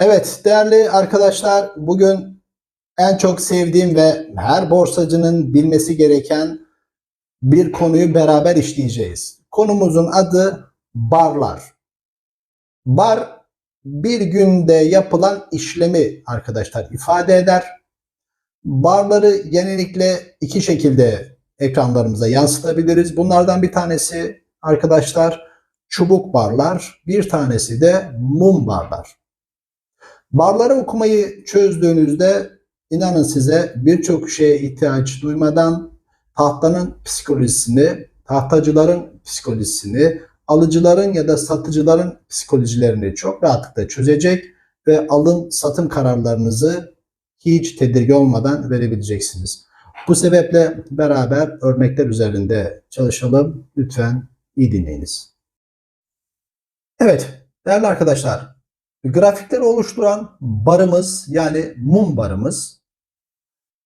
Evet değerli arkadaşlar bugün en çok sevdiğim ve her borsacının bilmesi gereken bir konuyu beraber işleyeceğiz. Konumuzun adı barlar. Bar bir günde yapılan işlemi arkadaşlar ifade eder. Barları genellikle iki şekilde ekranlarımıza yansıtabiliriz. Bunlardan bir tanesi arkadaşlar çubuk barlar, bir tanesi de mum barlar. Barları okumayı çözdüğünüzde inanın size birçok şeye ihtiyaç duymadan tahtanın psikolojisini, tahtacıların psikolojisini, alıcıların ya da satıcıların psikolojilerini çok rahatlıkla çözecek ve alım satım kararlarınızı hiç tedirgin olmadan verebileceksiniz. Bu sebeple beraber örnekler üzerinde çalışalım. Lütfen iyi dinleyiniz. Evet değerli arkadaşlar grafikleri oluşturan barımız yani mum barımız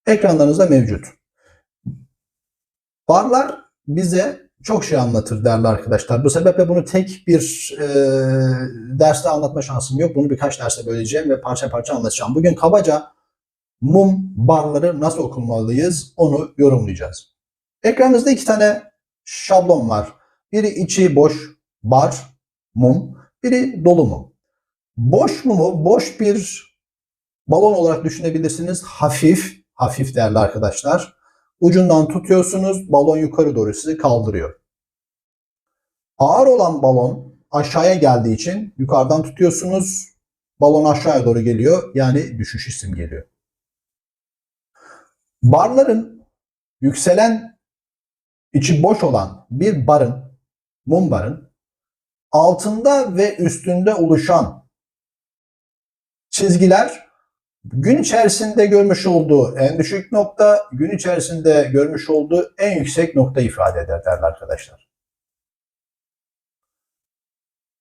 ekranlarınızda mevcut. Barlar bize çok şey anlatır değerli arkadaşlar. Bu sebeple bunu tek bir e, derste anlatma şansım yok. Bunu birkaç derste böleceğim ve parça parça anlatacağım. Bugün kabaca mum barları nasıl okunmalıyız onu yorumlayacağız. Ekranınızda iki tane şablon var. Biri içi boş bar, mum, biri dolu mum. Boş mumu boş bir balon olarak düşünebilirsiniz. Hafif, hafif değerli arkadaşlar. Ucundan tutuyorsunuz, balon yukarı doğru sizi kaldırıyor. Ağır olan balon aşağıya geldiği için yukarıdan tutuyorsunuz, balon aşağıya doğru geliyor. Yani düşüş isim geliyor. Barların yükselen içi boş olan bir barın, mum barın altında ve üstünde oluşan çizgiler gün içerisinde görmüş olduğu en düşük nokta, gün içerisinde görmüş olduğu en yüksek nokta ifade eder değerli arkadaşlar.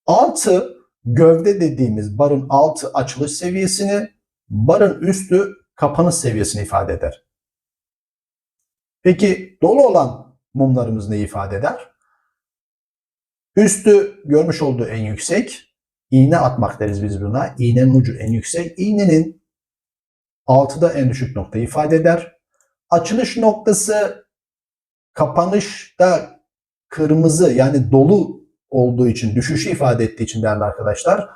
Altı gövde dediğimiz barın altı açılış seviyesini, barın üstü kapanış seviyesini ifade eder. Peki dolu olan mumlarımız ne ifade eder? Üstü görmüş olduğu en yüksek, iğne atmak deriz biz buna. İğnenin ucu en yüksek. İğnenin altıda en düşük noktayı ifade eder. Açılış noktası kapanışta kırmızı yani dolu olduğu için, düşüşü ifade ettiği için değerli arkadaşlar,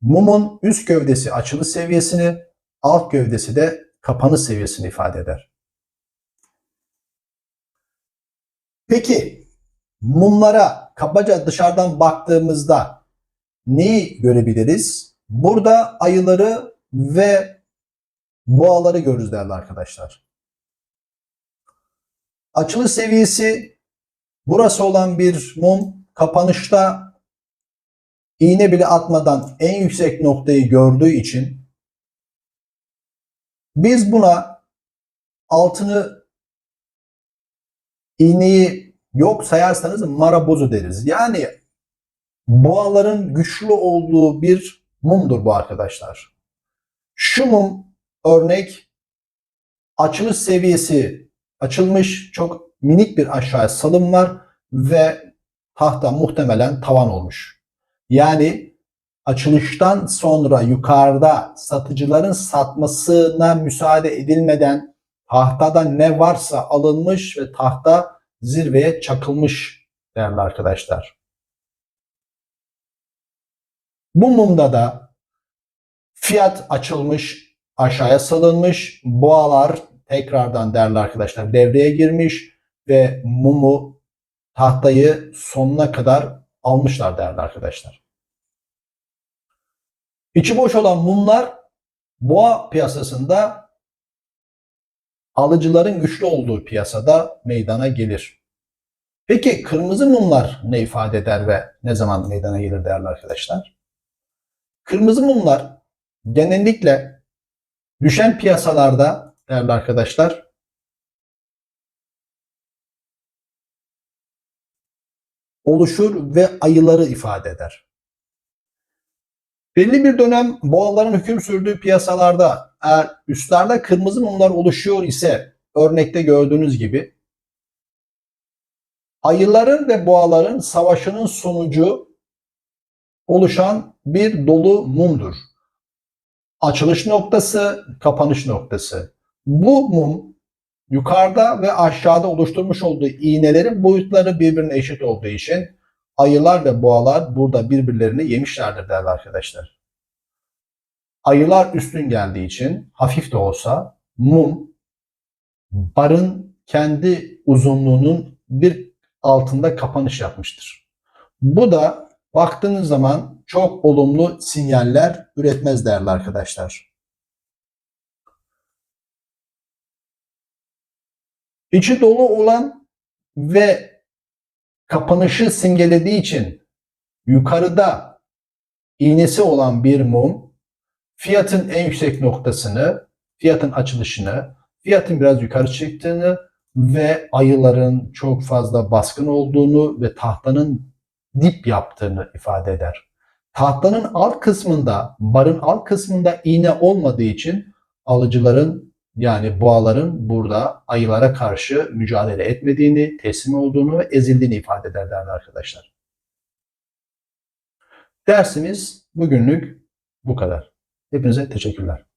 mumun üst gövdesi açılış seviyesini, alt gövdesi de kapanış seviyesini ifade eder. Peki mumlara kabaca dışarıdan baktığımızda neyi görebiliriz? Burada ayıları ve boğaları görürüz değerli arkadaşlar. Açılış seviyesi burası olan bir mum kapanışta iğne bile atmadan en yüksek noktayı gördüğü için biz buna altını iğneyi yok sayarsanız marabozu deriz. Yani boğaların güçlü olduğu bir mumdur bu arkadaşlar. Şu mum örnek açılış seviyesi açılmış çok minik bir aşağıya salım var ve tahta muhtemelen tavan olmuş. Yani açılıştan sonra yukarıda satıcıların satmasına müsaade edilmeden tahtada ne varsa alınmış ve tahta zirveye çakılmış değerli arkadaşlar. Bu mumda da fiyat açılmış, aşağıya salınmış, boğalar tekrardan değerli arkadaşlar devreye girmiş ve mumu tahtayı sonuna kadar almışlar değerli arkadaşlar. İçi boş olan mumlar boğa piyasasında alıcıların güçlü olduğu piyasada meydana gelir. Peki kırmızı mumlar ne ifade eder ve ne zaman meydana gelir değerli arkadaşlar? Kırmızı mumlar genellikle düşen piyasalarda değerli arkadaşlar oluşur ve ayıları ifade eder. Belli bir dönem boğaların hüküm sürdüğü piyasalarda eğer üstlerde kırmızı mumlar oluşuyor ise örnekte gördüğünüz gibi ayıların ve boğaların savaşının sonucu oluşan bir dolu mumdur. açılış noktası, kapanış noktası. Bu mum yukarıda ve aşağıda oluşturmuş olduğu iğnelerin boyutları birbirine eşit olduğu için ayılar ve boğalar burada birbirlerini yemişlerdir değerli arkadaşlar. Ayılar üstün geldiği için hafif de olsa mum barın kendi uzunluğunun bir altında kapanış yapmıştır. Bu da baktığınız zaman çok olumlu sinyaller üretmez değerli arkadaşlar. İçi dolu olan ve kapanışı simgelediği için yukarıda iğnesi olan bir mum fiyatın en yüksek noktasını, fiyatın açılışını, fiyatın biraz yukarı çıktığını ve ayıların çok fazla baskın olduğunu ve tahtanın dip yaptığını ifade eder. Tahtanın alt kısmında, barın alt kısmında iğne olmadığı için alıcıların yani boğaların burada ayılara karşı mücadele etmediğini, teslim olduğunu ve ezildiğini ifade eder değerli arkadaşlar. Dersimiz bugünlük bu kadar. Hepinize teşekkürler.